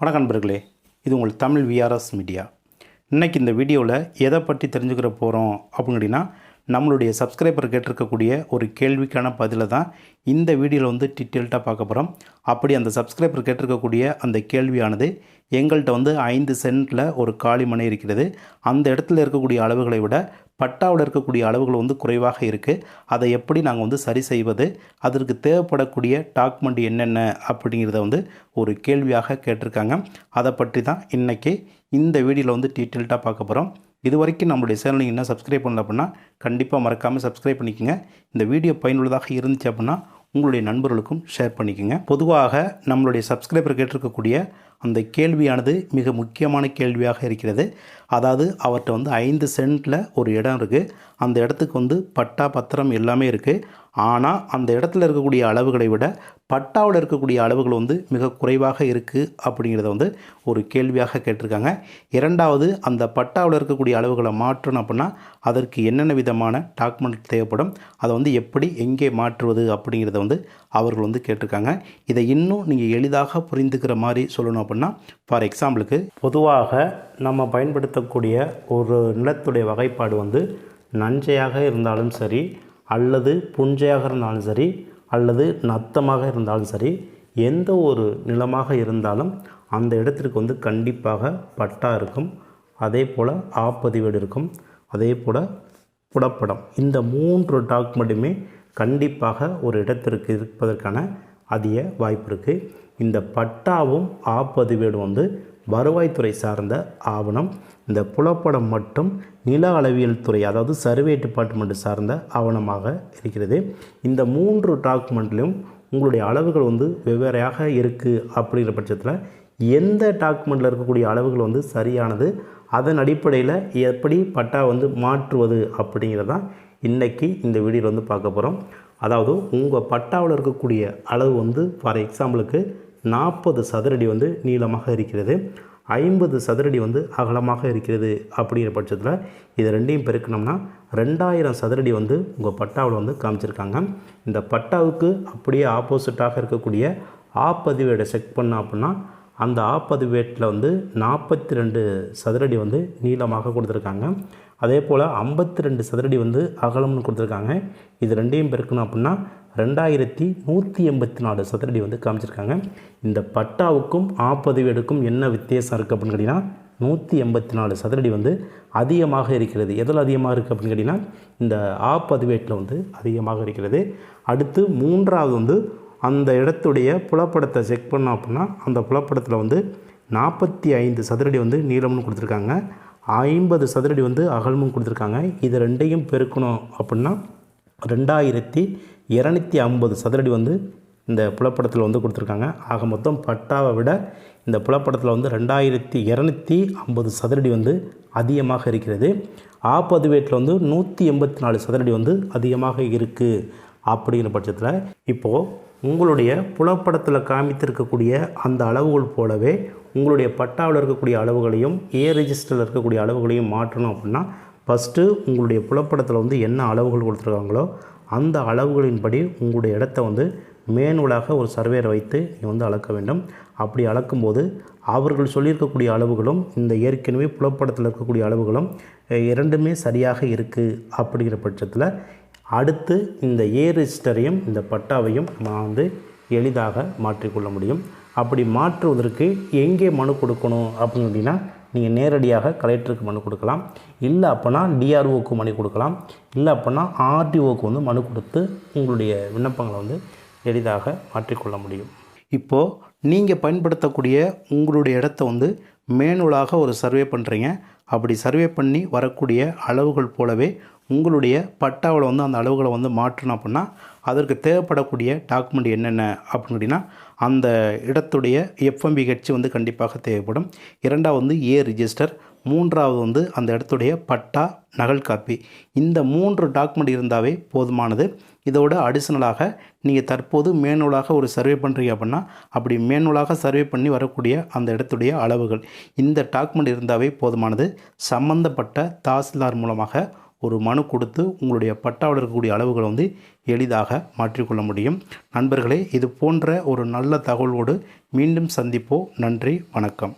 வணக்கம் நண்பர்களே இது உங்கள் தமிழ் விஆர்எஸ் மீடியா இன்னைக்கு இந்த வீடியோவில் எதை பற்றி தெரிஞ்சுக்கிற போகிறோம் அப்படின்னு நம்மளுடைய சப்ஸ்கிரைபர் கேட்டிருக்கக்கூடிய ஒரு கேள்விக்கான பதிலை தான் இந்த வீடியோவில் வந்து டீட்டெயில்டாக பார்க்க போகிறோம் அப்படி அந்த சப்ஸ்கிரைபர் கேட்டிருக்கக்கூடிய அந்த கேள்வியானது எங்கள்கிட்ட வந்து ஐந்து சென்ட்டில் ஒரு காலி மனை இருக்கிறது. அந்த இடத்துல இருக்கக்கூடிய அளவுகளை விட பட்டாவில் இருக்கக்கூடிய அளவுகள் வந்து குறைவாக இருக்குது அதை எப்படி நாங்கள் வந்து சரி செய்வது அதற்கு தேவைப்படக்கூடிய டாக்குமெண்ட் என்னென்ன அப்படிங்கிறத வந்து ஒரு கேள்வியாக கேட்டிருக்காங்க. அதை பற்றி தான் இன்றைக்கி இந்த வீடியோவில் வந்து டீட்டெயில்டாக பார்க்க போகிறோம் இது வரைக்கும் நம்மளுடைய சேனல் நீங்கள் என்ன சப்ஸ்கிரைப் பண்ணல அப்படின்னா கண்டிப்பாக மறக்காமல் சப்ஸ்கிரைப் பண்ணிக்கோங்க. இந்த வீடியோ பயனுள்ளதாக இருந்துச்சு அப்படின்னா உங்களுடைய நண்பர்களுக்கும் ஷேர் பண்ணிக்கோங்க. பொதுவாக நம்மளுடைய சப்ஸ்கிரைபர் கேட்டிருக்கக்கூடிய அந்த கேள்வியானது மிக முக்கியமான கேள்வியாக இருக்கிறது. அதாவது அவர்கிட்ட வந்து ஐந்து சென்ட்டில் ஒரு இடம் இருக்குது அந்த இடத்துக்கு வந்து பட்டா பத்திரம் எல்லாமே இருக்குது ஆனால் அந்த இடத்துல இருக்கக்கூடிய அளவுகளை விட பட்டாவில் இருக்கக்கூடிய அளவுகள் வந்து மிக குறைவாக இருக்குது அப்படிங்கிறத வந்து ஒரு கேள்வியாக கேட்டிருக்காங்க. இரண்டாவது அந்த பட்டாவில் இருக்கக்கூடிய அளவுகளை மாற்றணும் அப்படின்னா அதற்கு என்னென்ன விதமான டாக்குமெண்ட் தேவைப்படும்? அதை வந்து எப்படி எங்கே மாற்றுவது அப்படிங்கிறத வந்து அவர்கள் வந்து கேட்டிருக்காங்க. இதை இன்னும் நீங்கள் எளிதாக புரிந்துக்கிற மாதிரி சொல்லணும் அப்படின்னா ஃபார் எக்ஸாம்பிளுக்கு பொதுவாக நம்ம பயன்படுத்தக்கூடிய ஒரு நிலத்துடைய வகைப்பாடு வந்து நஞ்சையாக இருந்தாலும் சரி அல்லது புஞ்சையாக இருந்தாலும் சரி அல்லது நத்தமாக இருந்தாலும் சரி எந்த ஒரு நிலமாக இருந்தாலும் அந்த இடத்திற்கு வந்து கண்டிப்பாக பட்டா இருக்கும். அதே போல் ஆப்பதிவேடு இருக்கும். அதே போல் புடப்படம். இந்த மூன்று டாக்குமெண்ட்டுமே கண்டிப்பாக ஒரு இடத்திற்கு இருப்பதற்கான அதிக வாய்ப்பு இருக்குது இந்த பட்டாவும் ஆப்பதிவேடும் வந்து வருவாய்த்துறை சார்ந்த ஆவணம். இந்த புலப்படம் மட்டும் நில அளவியல் துறை அதாவது சர்வே டிபார்ட்மெண்ட் சார்ந்த ஆவணமாக இருக்கிறது. இந்த மூன்று டாக்குமெண்ட்லையும் உங்களுடைய அளவுகள் வந்து வெவ்வேறையாக இருக்குது அப்படிங்கிற பட்சத்தில் எந்த டாக்குமெண்ட்டில் இருக்கக்கூடிய அளவுகள் வந்து சரியானது அதன் அடிப்படையில் எப்படி பட்டா வந்து மாற்றுவது அப்படிங்கிறதான் இன்றைக்கி இந்த வீடியோவில் வந்து பார்க்க போகிறோம் அதாவது உங்கள் பட்டாவில் இருக்கக்கூடிய அளவு வந்து ஃபார் எக்ஸாம்பிளுக்கு நாற்பது சதுரடி வந்து நீளமாக இருக்கிறது. ஐம்பது சதுரடி வந்து அகலமாக இருக்கிறது அப்படிங்கிற பட்சத்தில் இது ரெண்டையும் பெருக்கணும்னா ரெண்டாயிரம் சதுரடி வந்து உங்கள் பட்டாவில் வந்து காமிச்சிருக்காங்க. இந்த பட்டாவுக்கு அப்படியே ஆப்போசிட்டாக இருக்கக்கூடிய ஆப்பதிவேடை செக் பண்ணோம் அப்படின்னா அந்த ஆப்பதிவேட்டில் வந்து நாற்பத்தி ரெண்டு சதுரடி வந்து நீளமாக கொடுத்துருக்காங்க. அதே போல் ஐம்பத்தி ரெண்டு சதுரடி வந்து அகலம்னு கொடுத்துருக்காங்க. இது ரெண்டையும் பெருக்கணும் அப்படின்னா ரெண்டாயிரத்தி நூற்றி எண்பத்தி நாலு சதுரடி வந்து காமிச்சிருக்காங்க. இந்த பட்டாவுக்கும் ஆப்பதிவேடுக்கும் என்ன வித்தியாசம் இருக்குது அப்படின்னு கேட்டிங்கன்னா நூற்றி எண்பத்தி நாலு சதுரடி வந்து அதிகமாக இருக்கிறது. எதில் அதிகமாக இருக்குது அப்படின்னு கேட்டிங்கன்னா இந்த ஆப்பதிவேட்டில் வந்து அதிகமாக இருக்கிறது. அடுத்து மூன்றாவது வந்து அந்த இடத்துடைய புலப்படத்தை செக் பண்ணோம் அப்படின்னா அந்த புலப்படத்தில் வந்து நாற்பத்தி ஐந்து சதுரடி வந்து நீளம்னு கொடுத்துருக்காங்க. ஐம்பது சதுரடி வந்து அகலமும் கொடுத்துருக்காங்க. இது ரெண்டையும் பெருக்கணும் அப்படின்னா ரெண்டாயிரத்தி இரநூத்தி ஐம்பது சதுரடி வந்து இந்த புலப்படத்தில் வந்து கொடுத்துருக்காங்க. ஆக மொத்தம் பட்டாவை விட இந்த புலப்படத்தில் வந்து ரெண்டாயிரத்தி இரநூத்தி ஐம்பது சதுரடி வந்து அதிகமாக இருக்கிறது. ஆப்பதிவேட்டில் வந்து நூற்றி எண்பத்தி நாலு சதுரடி வந்து அதிகமாக இருக்குது அப்படிங்கிற பட்சத்தில் இப்போது உங்களுடைய புலப்படத்தில் காமித்திருக்கக்கூடிய அந்த அளவுகள் போலவே உங்களுடைய பட்டாவில் இருக்கக்கூடிய அளவுகளையும் ஏ ரெஜிஸ்டரில் இருக்கக்கூடிய அளவுகளையும் மாற்றணும் அப்படின்னா ஃபஸ்ட்டு உங்களுடைய புலப்படத்தில் வந்து என்ன அளவுகள் கொடுத்துருக்காங்களோ அந்த அளவுகளின்படி உங்களுடைய இடத்த வந்து மேனுவலாக ஒரு சர்வேரை வைத்து நீங்கள் வந்து அளக்க வேண்டும். அப்படி அளக்கும்போது அவர்கள் சொல்லியிருக்கக்கூடிய அளவுகளும் இந்த ஏற்கனவே புலப்படத்தில் இருக்கக்கூடிய அளவுகளும் இரண்டுமே சரியாக இருக்குது அப்படிங்கிற பட்சத்தில் அடுத்து இந்த ஏ ரெஜிஸ்டரையும் இந்த பட்டாவையும் நான் வந்து எளிதாக மாற்றிக்கொள்ள முடியும். அப்படி மாற்றுவதற்கு எங்கே மனு கொடுக்கணும் அப்படின்னு அப்படின்னா நீங்கள் நேரடியாக கலெக்டருக்கு மனு கொடுக்கலாம். இல்லை அப்போனா டிஆர்ஓக்கு மனு கொடுக்கலாம். இல்லை அப்போனா ஆர்டிஓக்கு வந்து மனு கொடுத்து உங்களுடைய விண்ணப்பங்களை வந்து எளிதாக மாற்றிக்கொள்ள முடியும். இப்போது நீங்கள் பயன்படுத்தக்கூடிய உங்களுடைய இடத்த வந்து மேனுவலாக ஒரு சர்வே பண்ணுறீங்க அப்படி சர்வே பண்ணி வரக்கூடிய அளவுகள் போலவே உங்களுடைய பட்டாவில் வந்து அந்த அளவுகளை வந்து மாற்றணும் அப்படின்னா அதற்கு தேவைப்படக்கூடிய டாக்குமெண்ட் என்னென்ன அப்படின்னு கேட்டிங்கன்னா அந்த இடத்துடைய எஃப்எம்பி கட்சி வந்து கண்டிப்பாக தேவைப்படும். இரண்டாவது வந்து ஏ ரிஜிஸ்டர் மூன்றாவது வந்து அந்த இடத்துடைய பட்டா நகல் காப்பி. இந்த மூன்று டாக்குமெண்ட் இருந்தாவே போதுமானது. இதோட அடிஷ்னலாக நீங்கள் தற்போது மேனுவலாக ஒரு சர்வே பண்ணுறீங்க அப்படின்னா அப்படி மேனுவலாக சர்வே பண்ணி வரக்கூடிய அந்த இடத்துடைய அளவுகள். இந்த டாக்குமெண்ட் இருந்தாவே போதுமானது. சம்பந்தப்பட்ட தாசில்தார் மூலமாக ஒரு மனு கொடுத்து உங்களுடைய பட்டாவில் இருக்கக்கூடிய அளவுகளை வந்து எளிதாக மாற்றிக்கொள்ள முடியும். நண்பர்களே இது போன்ற ஒரு நல்ல தகவலோடு மீண்டும் சந்திப்போம். நன்றி வணக்கம்.